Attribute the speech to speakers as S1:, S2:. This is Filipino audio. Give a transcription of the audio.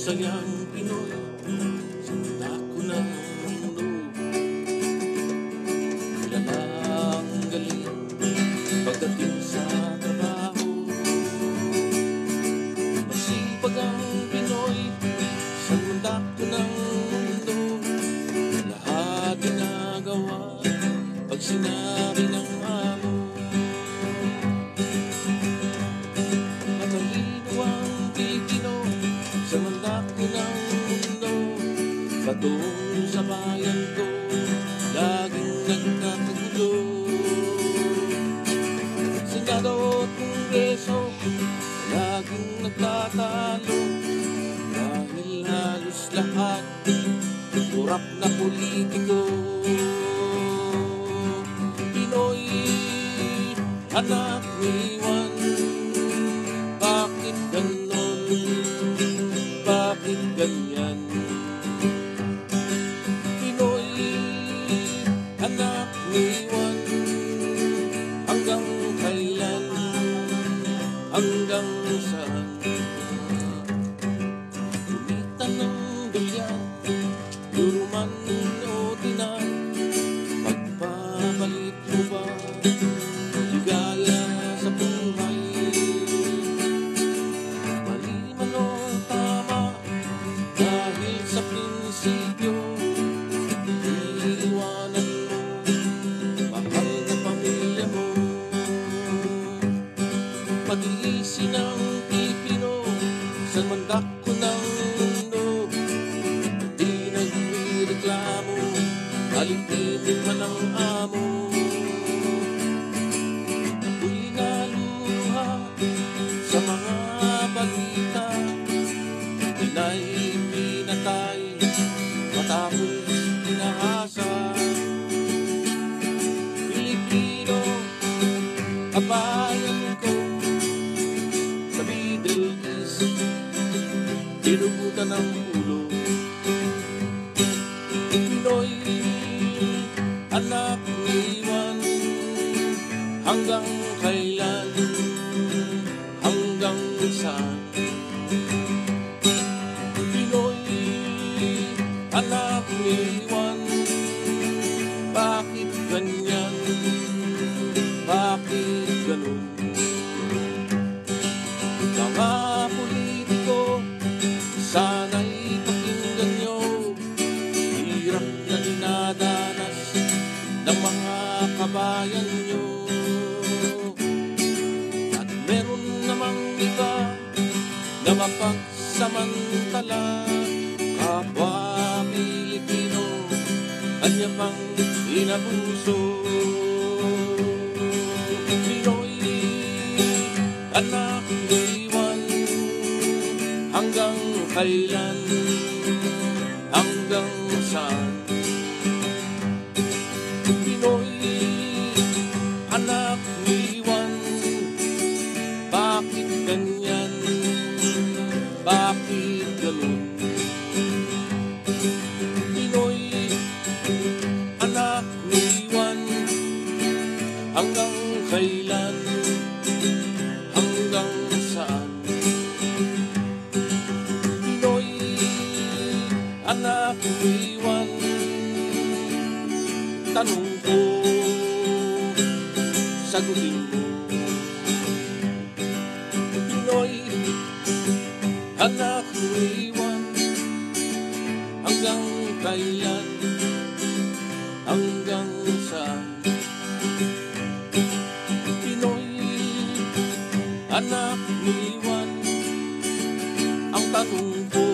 S1: sayang Pinoy Sa mata ko ng mundo. Kilalang galing Pagdating sa trabaho. Masipag ang Pinoy Sa mata ko ng mundo. Lahat ginagawa Pag sinabi ng Patungong sa bayan ko Laging nagkakagulo Senado at Kongreso Laging nagtatalo Dahil halos lahat Kurap na politiko Pinoy Anak ni Juan Bakit ganon? Bakit ganyan? Hanggang saan? Mandak ko ng mundo Di nagreklamo Alitin man ang amo. Ako'y naluluha Sa mga balita. Inay pinatay Matapos pinahasa Pilipino Kabayan Anak ni Juan Hanggang na mapagsamantala Kapwa Pilipino, kanya pang inabuso. Pinoy, anak ni Juan Hanggang kailan, hanggang saan? Pinoy, anak ni Tanong ko, sagutin mo. Pinoy, anak ni Juan Hanggang kailan, hanggang saan? Pinoy, anak ni Juan Ang tanong ko,